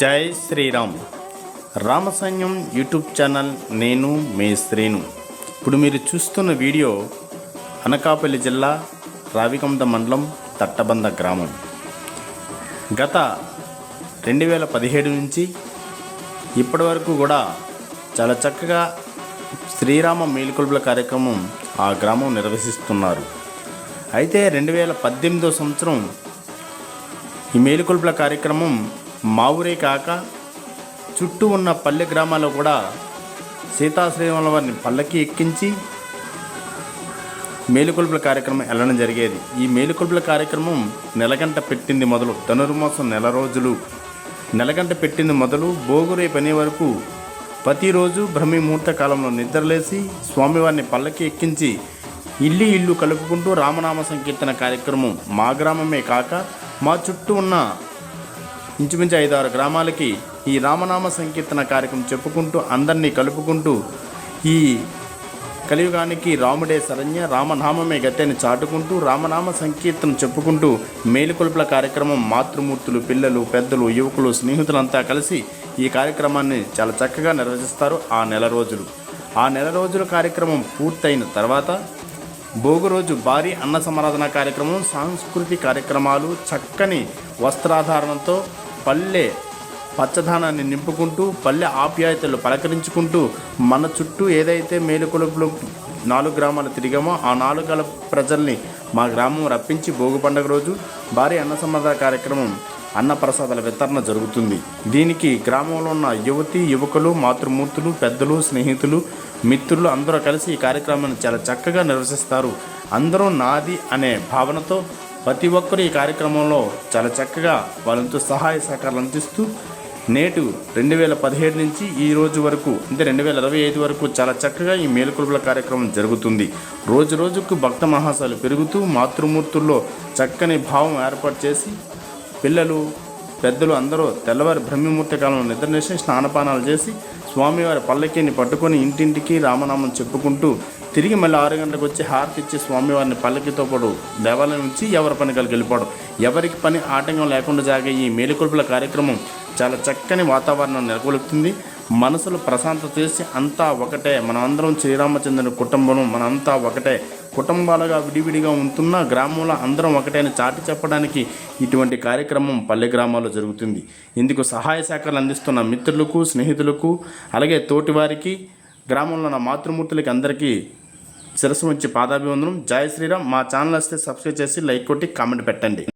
జై Sriram. రామసైన్యం YouTube channel నేను మే శ్రీను. ఇప్పుడు మీరు చూస్తున్న వీడియో అనకాపల్లి జిల్లా రావికొండ మండలం తట్టబంద గ్రామం. గత రెండు వేల పదిహేడు నుంచి ఇప్పటి వరకు కూడా చాలా చక్కగా శ్రీరామ మేలుకొల్పుల కార్యక్రమం ఆ గ్రామం నిర్వహిస్తున్నారు. అయితే రెండు వేల పద్దెనిమిదో సంవత్సరం ఈ మేలుకొల్పుల కార్యక్రమం మా ఊరే కాక చుట్టూ ఉన్న పల్లె గ్రామాల్లో కూడా సీతాశ్రీరాముల వారిని పల్లకి ఎక్కించి మేలుకొల్పుల కార్యక్రమం వెళ్ళడం జరిగేది. ఈ మేలుకొల్పుల కార్యక్రమం నెలగంట పెట్టింది మొదలు ధనుర్మాసం నెల రోజులు. నెలగంట పెట్టింది మొదలు భోగురే పని వరకు ప్రతిరోజు బ్రహ్మి ముహూర్త కాలంలో నిద్రలేసి స్వామివారిని పల్లకి ఎక్కించి ఇల్లు ఇల్లు కలుపుకుంటూ రామనామ సంకీర్తన కార్యక్రమం మా గ్రామమే కాక మా చుట్టూ ఉన్న ఇంచుమించు ఐదారు గ్రామాలకి ఈ రామనామ సంకీర్తన కార్యక్రమం చెప్పుకుంటూ అందరినీ కలుపుకుంటూ ఈ కలియుగానికి రాముడే శరణ్య రామనామమే గట్టెని చాటుకుంటూ రామనామ సంకీర్తన చెప్పుకుంటూ మేలుకొల్పుల కార్యక్రమం మాతృమూర్తులు పిల్లలు పెద్దలు యువకులు స్నేహితులంతా కలిసి ఈ కార్యక్రమాన్ని చాలా చక్కగా నిర్వహిస్తారు ఆ నెల రోజులు. ఆ నెల రోజుల కార్యక్రమం పూర్తయిన తర్వాత భోగి రోజు భారీ అన్న సమారాధన కార్యక్రమం సాంస్కృతిక కార్యక్రమాలు చక్కని వస్త్రాధారణతో పల్లె పచ్చదనాన్ని నింపుకుంటూ పల్లె ఆప్యాయతలు పలకరించుకుంటూ మన చుట్టూ ఏదైతే మేలుకొలుపులు నాలుగు గ్రామాలు తిరిగామో ఆ నాలుగు ప్రజల్ని మా గ్రామం రప్పించి భోగి పండుగ రోజు భారీ అన్న కార్యక్రమం అన్న ప్రసాదాల వితరణ జరుగుతుంది. దీనికి గ్రామంలో ఉన్న యువతి యువకులు మాతృమూర్తులు పెద్దలు స్నేహితులు మిత్రులు అందరూ కలిసి ఈ కార్యక్రమాన్ని చాలా చక్కగా నిర్వహిస్తారు. అందరూ నాది అనే భావనతో ప్రతి ఒక్కరు ఈ కార్యక్రమంలో చాలా చక్కగా వాళ్ళంతో సహాయ సహకారాలు అందిస్తూ నేటు రెండు వేల పదిహేడు నుంచి ఈ రోజు వరకు అంటే రెండు వేల ఇరవై ఐదు వరకు చాలా చక్కగా ఈ మేలుకొలుపుల కార్యక్రమం జరుగుతుంది. రోజు రోజుకు భక్త మహాసాలు పెరుగుతూ మాతృమూర్తుల్లో చక్కని భావం ఏర్పాటు చేసి పిల్లలు పెద్దలు అందరూ తెల్లవారి బ్రహ్మముహూర్త కాలంలో నిద్రనేసి స్నానపానాలు చేసి స్వామివారి పల్లకీని పట్టుకొని ఇంటింటికి రామనామం చెప్పుకుంటూ తిరిగి మళ్ళీ ఆరు గంటలకు వచ్చి హారతి ఇచ్చి స్వామివారిని పల్లకితో పాటు దేవాలయం నుంచి ఎవరి పని కలిగి వెళ్ళిపోవడం. ఎవరికి పని ఆటంకం లేకుండా జాగే ఈ మేలుకొల్పుల కార్యక్రమం చాలా చక్కని వాతావరణం నెలకొల్పుతుంది. మనసులు ప్రశాంతత చేసి అంతా ఒకటే మనమందరం శ్రీరామచంద్రుని కుటుంబం మనంతా ఒకటే. కుటుంబాలుగా విడివిడిగా ఉంటున్న గ్రామంలో అందరం ఒకటే చాటి చెప్పడానికి ఇటువంటి కార్యక్రమం పల్లె గ్రామాల్లో జరుగుతుంది. ఇందుకు సహాయ శాఖలు అందిస్తున్న మిత్రులకు స్నేహితులకు అలాగే తోటివారికి గ్రామంలో ఉన్న మాతృమూర్తులకి అందరికీ శిరస్సు వచ్చి పాదాభివందనం. జయ శ్రీరామ్. మా ఛానల్ వస్తే సబ్స్క్రైబ్ చేసి లైక్ కొట్టి కామెంట్ పెట్టండి.